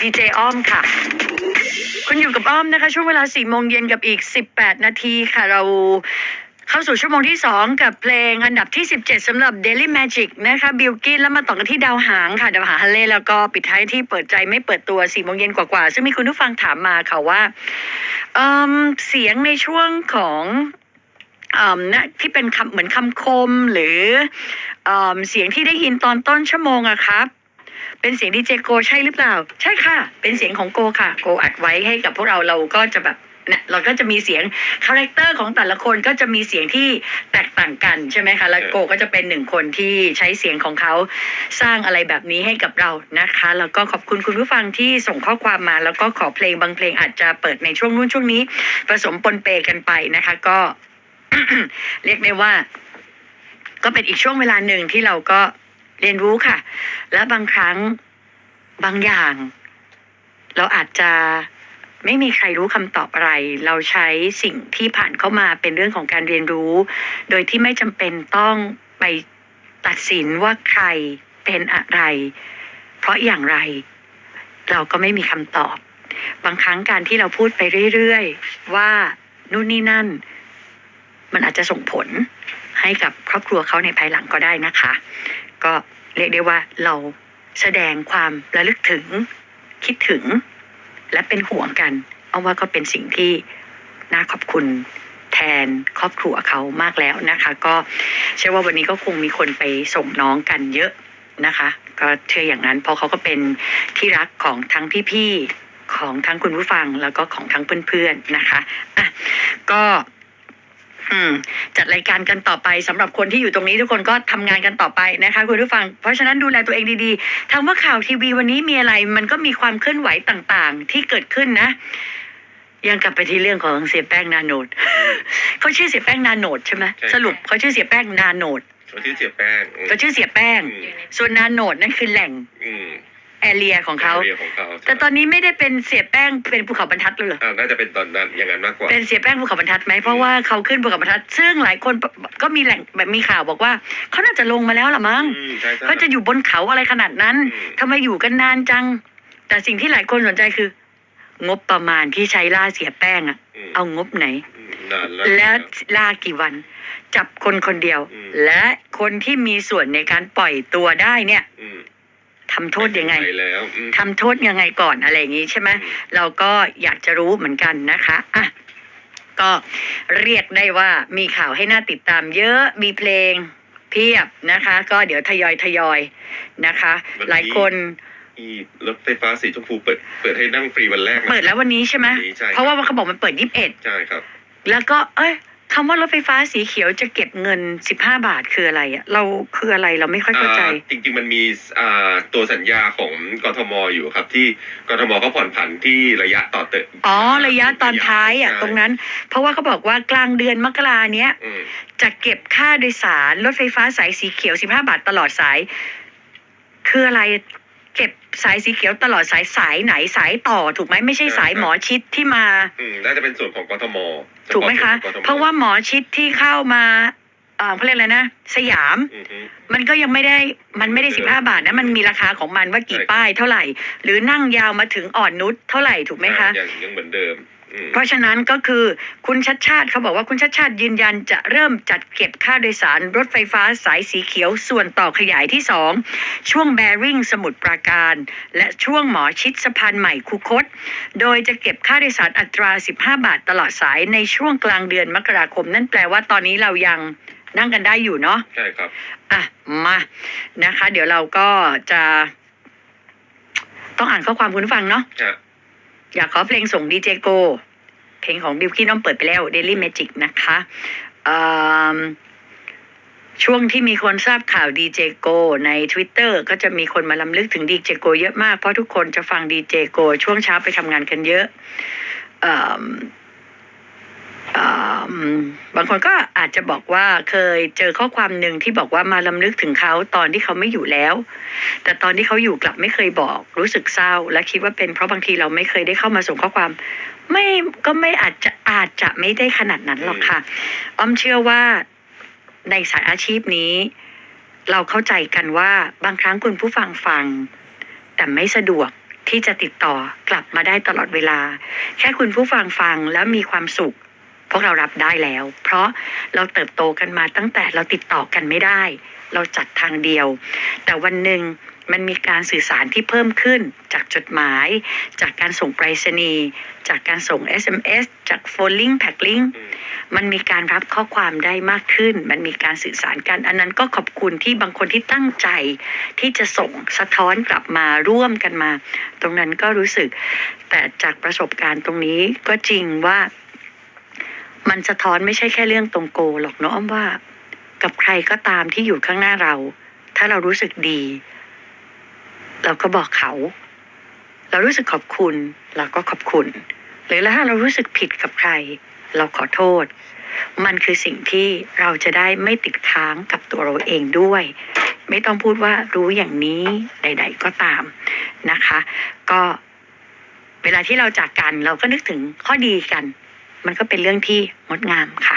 ดีเจอ้อมค่ะ คุณอยู่กับอ้อมนะคะ ช่วงเวลา4โมงเย็นกับอีก 18 นาทีค่ะเราเข้าสู่ชั่วโมงที่ 2 กับเพลงอันดับที่ 17สำหรับ Daily Magic นะคะบิลกินแล้วมาต่อกันที่ดาวหางค่ะ ดาวหางฮันเล่แล้วก็ปิดท้ายที่เปิดใจไม่เปิดตัว4โมงเย็นกว่าๆ ซึ่งมีคุณผู้ฟังถามมาค่ะว่าเเสียงในช่วงของเอ่มนะที่เป็นคำเหมือนคำคมหรือเอเสียงที่ได้ยินตอนต้นชั่วโมงอะครับ เป็นเสียงดีเจโกใช่หรือเปล่า ใช่ค่ะ เป็นเสียงของโกค่ะ โกอัดไว้ให้กับพวกเราเราก็จะแบบเนี่ยเราก็จะมีเสียงคาแรคเตอร์ของแต่ละคนก็จะมีเสียงที่แตกต่างกันใช่ไหมคะ แล้วโกก็จะเป็นหนึ่งคนที่ใช้เสียงของเขาสร้างอะไรแบบนี้ให้กับเรานะคะ แล้วก็ขอบคุณคุณผู้ฟังที่ส่งข้อความมา แล้วก็ขอเพลงบางเพลงอาจจะเปิดในช่วงนู้นช่วงนี้ ผสมปนเปกันไปนะคะ ก็ เรียกได้ว่า ก็เป็นอีกช่วงเวลาหนึ่งที่เราก็ เรียนรู้ค่ะ และบางครั้งบางอย่าง เราอาจจะไม่มีใครรู้คำตอบอะไร เราใช้สิ่งที่ผ่านเข้ามาเป็นเรื่องของการเรียนรู้ โดยที่ไม่จำเป็นต้องไปตัดสินว่าใครเป็นอะไร เพราะอย่างไร เราก็ไม่มีคำตอบ บางครั้งการที่เราพูดไปเรื่อยๆ ว่านู่นนี่นั่น มันอาจจะส่งผลให้กับครอบครัวเขาในภายหลังก็ได้นะคะ ก็ เรียกได้ว่าเราแสดงความระลึกถึง คิดถึง และเป็นห่วงกันเอาว่าก็เป็นสิ่งที่น่าขอบคุณแทนครอบครัวเขามากแล้วนะคะ ก็เชื่อว่าวันนี้ก็คงมีคนไปส่งน้องกันเยอะนะคะ ก็เชื่ออย่างนั้นเพราะเขาก็เป็นที่รักของทั้งพี่ๆของทั้งคุณผู้ฟังแล้วก็ของทั้งเพื่อนๆนะคะอะก็ อืมจัดรายการกันต่อไปสำหรับคนที่อยู่ตรงนี้ทุกคนก็ทำงานกันต่อไปนะคะคุณผู้ฟัง เพราะฉะนั้นดูแลตัวเองดีๆทางว่าข่าวทีวีวันนี้มีอะไร มันก็มีความเคลื่อนไหวต่างๆ ที่เกิดขึ้นนะ ยังกลับไปที่เรื่องของเสียแป้งนาโนดเขาชื่อเสียแป้งนาโนดใช่ไหมใช่ครับสรุปเขาชื่อเสียแป้งนาโนดเขาชื่อเสียแป้งอืมเขาชื่อเสียแป้งอืมส่วนนาโนดนั่นคือแหล่งอืม แอเรียของเขาเรียของเขาแต่ตอนนี้ไม่ได้เป็นเสียแป้งเป็นภูเขาบรรทัดเลยเหรออ่าน่าจะเป็นตอนนั้นอย่างนั้นมากกว่า เป็นเสียแป้งภูเขาบรรทัดไหมเพราะว่าเขาขึ้นภูเขาบรรทัด ซึ่งหลายคนก็มีแหล่งแบบมีข่าวบอกว่าเขาน่าจะลงมาแล้วล่ะมั้งอืมใช่ใช่เขาจะอยู่บนเขาอะไรขนาดนั้นอืมทำไมอยู่กันนานจัง แต่สิ่งที่หลายคนสนใจคือ งบประมาณที่ใช้ล่าเสียแป้งอะมเอางบไหนอืมนานแล้วแล้วล่ากี่วัน จับคนคนเดียวอืมและคนที่มีส่วนในการปล่อยตัวได้เนี่ยอืม ทำโทษยังไงปแล้วอืมทำโทษยังไงก่อนอะไรอย่างนี้ใช่ไหมอืมเราก็อยากจะรู้เหมือนกันนะคะอะก็เรียกได้ว่ามีข่าวให้น่าติดตามเยอะมีเพลงเพียบนะคะ ก็เดี๋ยวทยอยทยอยนะคะ หลายคนอีรถไฟฟ้าสีชมพูเปิดเปิดให้นั่งฟรีวันแรกนะเปิดแล้ววันนี้ใช่ไหมวันนี้ใช่ครับเพราะว่าเขาบอกมันเปิดยิบเอ็ดใช่ครับ แล้วก็เอ้ย คำว่ารถไฟฟ้าสีเขียวจะเก็บเงินสิบห้าบาทคืออะไรอะเราคืออะไรเราไม่ค่อยเข้าใจ อ่าจริงๆมันมีอ่าตัวสัญญาของกทมอยู่ครับ ที่กทมเขาผ่อนผันที่ระยะต่อเติมอ๋อ ระยะตอนท้ายอะตรงนั้น เพราะว่าเขาบอกว่ากลางเดือนมกราเนี้ย อืมจะเก็บค่าโดยสารรถไฟฟ้าสายสีเขียว 15 บาทตลอดสาย คืออะไร เก็บสายสีเขียวตลอดสายสายไหนสายต่อถูกไหมไม่ใช่สายหมอชิดที่มา อืมน่าจะเป็นส่วนของกทมถูกไหมคะฉพาส่วนของกทมเพราะว่าหมอชิดที่เข้ามาเอ่อเขาเรียกอะไรนะ สยามอือฮึมันก็ยังไม่ได้มันไม่ได้15บาทนะ มันมีราคาของมันว่ากี่ใช่ครับป้ายเท่าไหร่ หรือนั่งยาวมาถึงอ่อนนุชเท่าไหร่ถูกไหมคะยังยังเหมือนเดิมอืม เพราะฉะนั้นก็คือคุณชัดชาติเขาบอกว่าคุณชัดชาติยืนยันจะเริ่มจัดเก็บค่าโดยสารรถไฟฟ้าสายสีเขียวส่วนต่อขยายที่ 2 ช่วงแบริ่งสมุทรปราการ และช่วงหมอชิดสะพานใหม่คูคต โดยจะเก็บค่าโดยสารอัตรา 15 บาทตลอดสายในช่วงกลางเดือนมกราคม นั่นแปลว่าตอนนี้เรายังนั่งกันได้อยู่เนาะใช่ครับอะมานะคะ เดี๋ยวเราก็จะ ต้องอ่านข้อความคุณผู้ฟังเนาะฮะ อยากขอเพลงส่งดีเจโก เพลงของบิวกี้น้องเปิดไปแล้ว Daily Magic นะคะช่วงที่มีคนทราบข่าวดีเจโกใน Twitter ก็จะมีคนมาลำลึกถึงดีเจโกเยอะมาก เพราะทุกคนจะฟังดีเจโกช่วงเช้าไปทำงานกันเยอะ บางคนก็อาจจะบอกว่าเคยเจอข้อความหนึ่งที่บอกว่ามาลำลึกถึงเขาตอนที่เขาไม่อยู่แล้ว แต่ตอนที่เขาอยู่กลับไม่เคยบอก รู้สึกเศร้า และคิดว่าเป็นเพราะบางทีเราไม่เคยได้เข้ามาส่งข้อความ ไม่ก็ไม่อาจจะอาจจะไม่ได้ขนาดนั้นหรอกค่ะ อ้อมเชื่อว่าในสายอาชีพนี้ เราเข้าใจกันว่าบางครั้งคุณผู้ฟังฟัง แต่ไม่สะดวกที่จะติดต่อกลับมาได้ตลอดเวลา แค่คุณผู้ฟังฟังแล้วมีความสุข พวกเรารับได้แล้ว เพราะเราเติบโตกันมาตั้งแต่เราติดต่อกันไม่ได้ เราจัดทางเดียว แต่วันหนึ่งมันมีการสื่อสารที่เพิ่มขึ้นจากจดหมาย จากการส่งไปรษณีย์จากการส่ง SMS จากโฟลลิงแพ็คลิงอืมมันมีการรับข้อความได้มากขึ้น มันมีการสื่อสารกัน อันนั้นก็ขอบคุณที่บางคนที่ตั้งใจ ที่จะส่งสะท้อนกลับมาร่วมกันมา ตรงนั้นก็รู้สึก แต่จากประสบการณ์ตรงนี้ก็จริงว่า มันสะท้อนไม่ใช่แค่เรื่องตรงโกหรอกเนาะอ้อมว่า กับใครก็ตามที่อยู่ข้างหน้าเรา ถ้าเรารู้สึกดี เราก็บอกเขา เรารู้สึกขอบคุณ เราก็ขอบคุณ หรือแล้วถ้าเรารู้สึกผิดกับใคร เราขอโทษ มันคือสิ่งที่เราจะได้ไม่ติดค้างกับตัวเราเองด้วย ไม่ต้องพูดว่ารู้อย่างนี้ใด ๆ ก็ตามนะคะ ก็เวลาที่เราจากกันเราก็นึกถึงข้อดีกัน มันก็เป็นเรื่องที่งดงามค่ะ